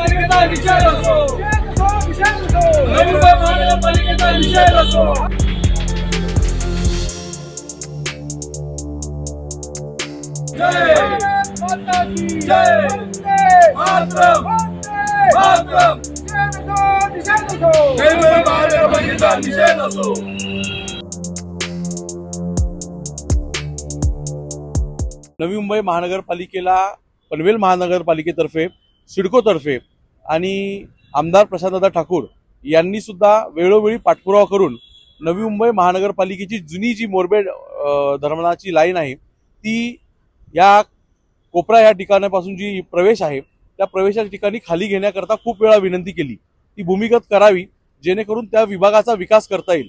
महानगरपालिकेचा विषय असो. नवी मुंबई महानगरपालिकेचा असो. जय. महानगरपालिकेचा असो नवी मुंबई महानगरपालिकेला पनवेल महानगरपालिकेतर्फे सिडकोतर्फे आणि आमदार प्रसाददादा ठाकूर यांनी सुद्धा वेळोवेळी पाठपुरावा करून नवी मुंबई महानगरपालिकेची जुनी जी मोरबेड धरणाची लाईन आहे ती या कोपरा या ठिकाणापासून जी प्रवेश आहे त्या प्रवेशाच्या ठिकाणी खाली घेण्याकरता खूप वेळा विनंती केली. ती भूमिगत करावी जेणेकरून त्या विभागाचा विकास करता येईल.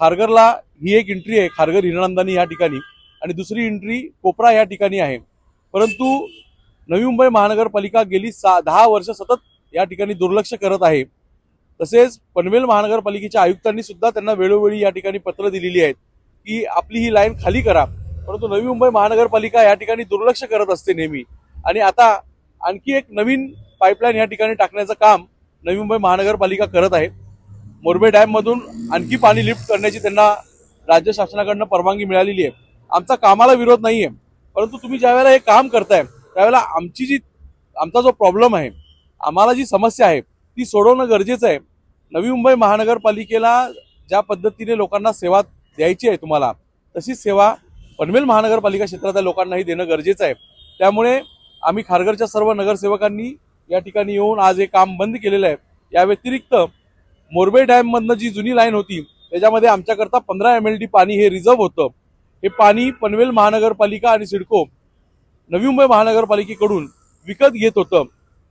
खारघरला ही एक एंट्री आहे खारघर हिरणंदानी या ठिकाणी. आणि दुसरी एंट्री कोपरा या ठिकाणी आहे. परंतु नवी मुंबई महानगरपालिका गेली सा दहा वर्ष सतत या ठिकाणी दुर्लक्ष करत आहे. तसेच पनवेल महानगरपालिकेच्या आयुक्तांनी सुद्धा त्यांना वेळोवेळी या ठिकाणी पत्र दिलेली आहेत की आपली ही लाईन खाली करा. परंतु नवी मुंबई महानगरपालिका या ठिकाणी दुर्लक्ष करत असते नेहमी. आणि आता आणखी एक नवीन पाईपलाईन या ठिकाणी टाकण्याचं काम नवी मुंबई महानगरपालिका करत आहे. मोरबे डॅममधून आणखी पाणी लिफ्ट करण्याची त्यांना राज्य शासनाकडनं परवानगी मिळालेली आहे. आमचा कामाला विरोध नाही आहे परंतु तुम्ही ज्यावेळेला हे काम करताय त्यावेळेला आमची जी आमचा जो प्रॉब्लेम आहे आम्हाला जी समस्या आहे ती सोडवणं गरजेचं आहे. नवी मुंबई महानगरपालिकेला ज्या पद्धतीने लोकांना सेवा द्यायची आहे तुम्हाला तशीच सेवा पनवेल महानगरपालिका क्षेत्रातल्या लोकांनाही देणं गरजेचं आहे. त्यामुळे आम्ही खारघरच्या सर्व नगरसेवकांनी या ठिकाणी येऊन आज हे काम बंद केलेलं आहे. या व्यतिरिक्त मोरबे डॅममधनं जी जुनी लाईन होती त्याच्यामध्ये आमच्याकरता पंधरा एम एल डी पाणी हे रिझर्व्ह होतं. हे पाणी पनवेल महानगरपालिका आणि सिडको नवी मुंबई महानगरपालिकेकडून विकत घेत होतं.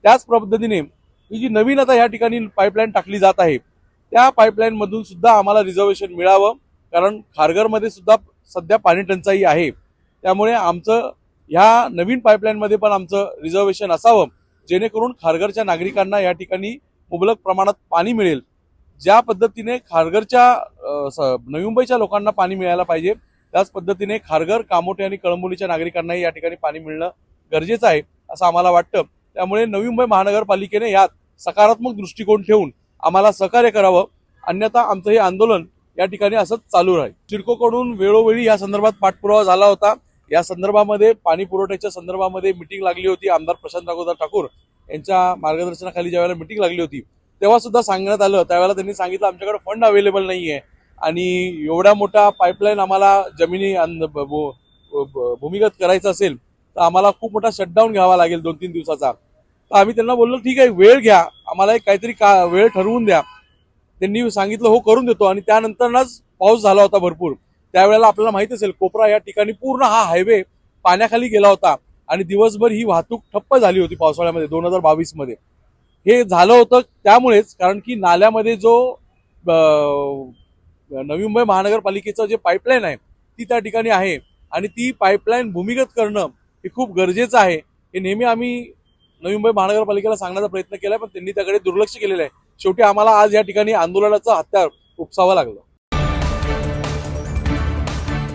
त्याच पद्धतीने ही जी नवीन आता या ठिकाणी पाईपलाईन टाकली जात आहे त्या पाईपलाईनमधून सुद्धा आम्हाला रिझर्वेशन मिळावं. कारण खारघरमध्ये सुद्धा सध्या पाणी टंचाई आहे. त्यामुळे आमचं ह्या नवीन पाईपलाईनमध्ये पण आमचं रिझर्वेशन असावं. जेणेकरून खारघरच्या नागरिकांना या ठिकाणी मुबलक प्रमाणात पाणी मिळेल. ज्या पद्धतीने खारघरच्या स- नवी मुंबईच्या लोकांना पाणी मिळायला पाहिजे त्याच पद्धतीने खारघर कामोटे आणि कळंबोलीच्या नागरिकांनाही या ठिकाणी पाणी मिळणं गरजेचं आहे असं आम्हाला वाटतं. त्यामुळे नवी मुंबई महानगरपालिकेने यात सकारात्मक दृष्टिकोन ठेवून आम्हाला सहकार्य करावं. अन्यथा आमचं हे आंदोलन या ठिकाणी असंच चालू राहील. सिडकोकडून वेळोवेळी या संदर्भात पाठपुरावा झाला होता. या संदर्भामध्ये पाणी पुरवठ्याच्या संदर्भामध्ये मिटिंग लागली होती. आमदार प्रशांत राघोदार ठाकूर यांच्या मार्गदर्शनाखाली ज्यावेळेला मिटिंग लागली होती तेव्हा सुद्धा सांगण्यात आलं. त्यावेळेला त्यांनी सांगितलं आमच्याकडे फंड अवेलेबल नाही आहे आणि एवढा मोठा पाईपलाईन आम्हाला जमिनी ब- ब- भूमिगत करायचं असेल तर आम्हाला खूप मोठा शटडाऊन घ्यावा लागेल दोन तीन दिवसाचा. तर आम्ही त्यांना बोललो ठीक आहे वेळ घ्या. आम्हाला एक काहीतरी का वेळ ठरवून द्या. त्यांनी सांगितलं हो करून देतो. आणि त्यानंतरच पाऊस झाला होता भरपूर. त्यावेळेला आपल्याला माहीत असेल कोपरा या ठिकाणी पूर्ण हा हायवे पाण्याखाली गेला होता. आणि दिवसभर ही वाहतूक ठप्प झाली होती पावसाळ्यामध्ये दोन हजार बावीसमध्ये हे झालं होतं त्यामुळेच कारण की नाल्यामध्ये जो नवी मुंबई महानगरपालिकेचं जे पाईपलाईन आहे ती त्या ठिकाणी आहे. आणि ती पाईपलाईन भूमिगत करणं हे खूप गरजेचं आहे. हे नेहमी आम्ही नवी मुंबई महानगरपालिकेला सांगण्याचा प्रयत्न केलाय पण त्यांनी त्याकडे दुर्लक्ष केलेलं आहे. शेवटी आम्हाला आज या ठिकाणी आंदोलनाचं हत्यार उपसावं लागलं.